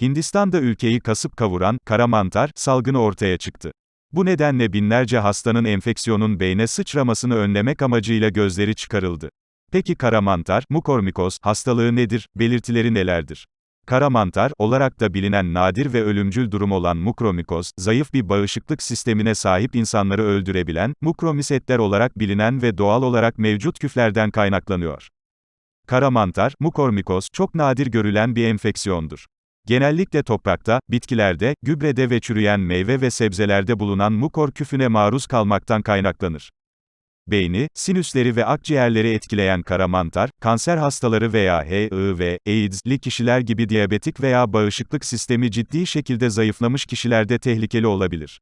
Hindistan'da ülkeyi kasıp kavuran, kara mantar, salgını ortaya çıktı. Bu nedenle binlerce hastanın enfeksiyonun beyne sıçramasını önlemek amacıyla gözleri çıkarıldı. Peki kara mantar, mukormikoz, hastalığı nedir, belirtileri nelerdir? Kara mantar, olarak da bilinen nadir ve ölümcül durum olan mukromikoz, zayıf bir bağışıklık sistemine sahip insanları öldürebilen, mukromisetler olarak bilinen ve doğal olarak mevcut küflerden kaynaklanıyor. Kara mantar, mukormikoz, çok nadir görülen bir enfeksiyondur. Genellikle toprakta, bitkilerde, gübrede ve çürüyen meyve ve sebzelerde bulunan mukor küfüne maruz kalmaktan kaynaklanır. Beyni, sinüsleri ve akciğerleri etkileyen kara mantar, kanser hastaları veya HIV, AIDS'li kişiler gibi diyabetik veya bağışıklık sistemi ciddi şekilde zayıflamış kişilerde tehlikeli olabilir.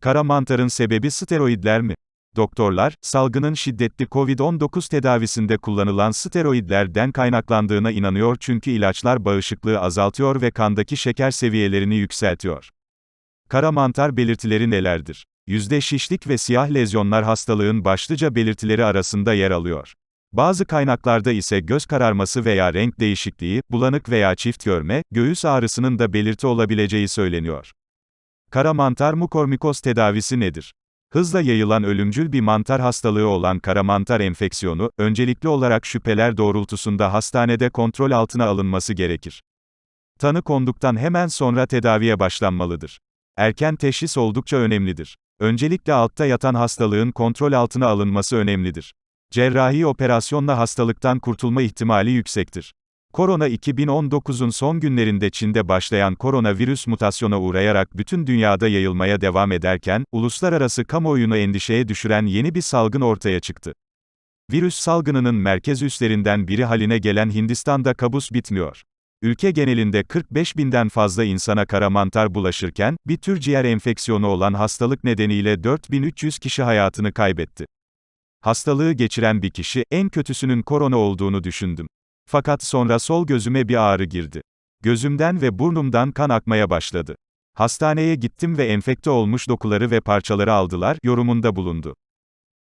Kara mantarın sebebi steroidler mi? Doktorlar, salgının şiddetli COVID-19 tedavisinde kullanılan steroidlerden kaynaklandığına inanıyor çünkü ilaçlar bağışıklığı azaltıyor ve kandaki şeker seviyelerini yükseltiyor. Kara mantar belirtileri nelerdir? Yüzde şişlik ve siyah lezyonlar hastalığın başlıca belirtileri arasında yer alıyor. Bazı kaynaklarda ise göz kararması veya renk değişikliği, bulanık veya çift görme, göğüs ağrısının da belirti olabileceği söyleniyor. Kara mantar mukormikoz tedavisi nedir? Hızla yayılan ölümcül bir mantar hastalığı olan kara mantar enfeksiyonu, öncelikli olarak şüpheler doğrultusunda hastanede kontrol altına alınması gerekir. Tanı konduktan hemen sonra tedaviye başlanmalıdır. Erken teşhis oldukça önemlidir. Öncelikle altta yatan hastalığın kontrol altına alınması önemlidir. Cerrahi operasyonla hastalıktan kurtulma ihtimali yüksektir. Korona 2019'un son günlerinde Çin'de başlayan koronavirüs mutasyona uğrayarak bütün dünyada yayılmaya devam ederken, uluslararası kamuoyunu endişeye düşüren yeni bir salgın ortaya çıktı. Virüs salgınının merkez üslerinden biri haline gelen Hindistan'da kabus bitmiyor. Ülke genelinde 45 binden fazla insana kara mantar bulaşırken, bir tür ciğer enfeksiyonu olan hastalık nedeniyle 4300 kişi hayatını kaybetti. Hastalığı geçiren bir kişi, en kötüsünün korona olduğunu düşündüm. Fakat sonra sol gözüme bir ağrı girdi. Gözümden ve burnumdan kan akmaya başladı. Hastaneye gittim ve enfekte olmuş dokuları ve parçaları aldılar, yorumunda bulundu.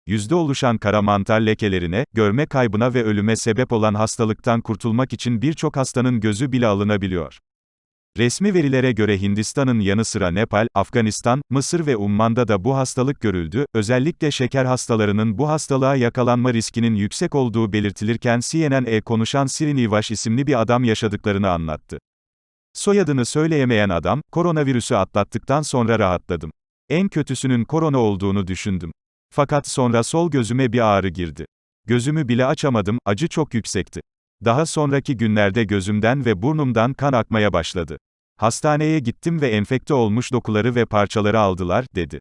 Yüzde oluşan kara mantar lekelerine, görme kaybına ve ölüme sebep olan hastalıktan kurtulmak için birçok hastanın gözü bile alınabiliyor. Resmi verilere göre Hindistan'ın yanı sıra Nepal, Afganistan, Mısır ve Umman'da da bu hastalık görüldü, özellikle şeker hastalarının bu hastalığa yakalanma riskinin yüksek olduğu belirtilirken CNN'e konuşan Srinivash isimli bir adam yaşadıklarını anlattı. Soyadını söyleyemeyen adam, koronavirüsü atlattıktan sonra rahatladım. En kötüsünün korona olduğunu düşündüm. Fakat sonra sol gözüme bir ağrı girdi. Gözümü bile açamadım, acı çok yüksekti. Daha sonraki günlerde gözümden ve burnumdan kan akmaya başladı. Hastaneye gittim ve enfekte olmuş dokuları ve parçaları aldılar, dedi.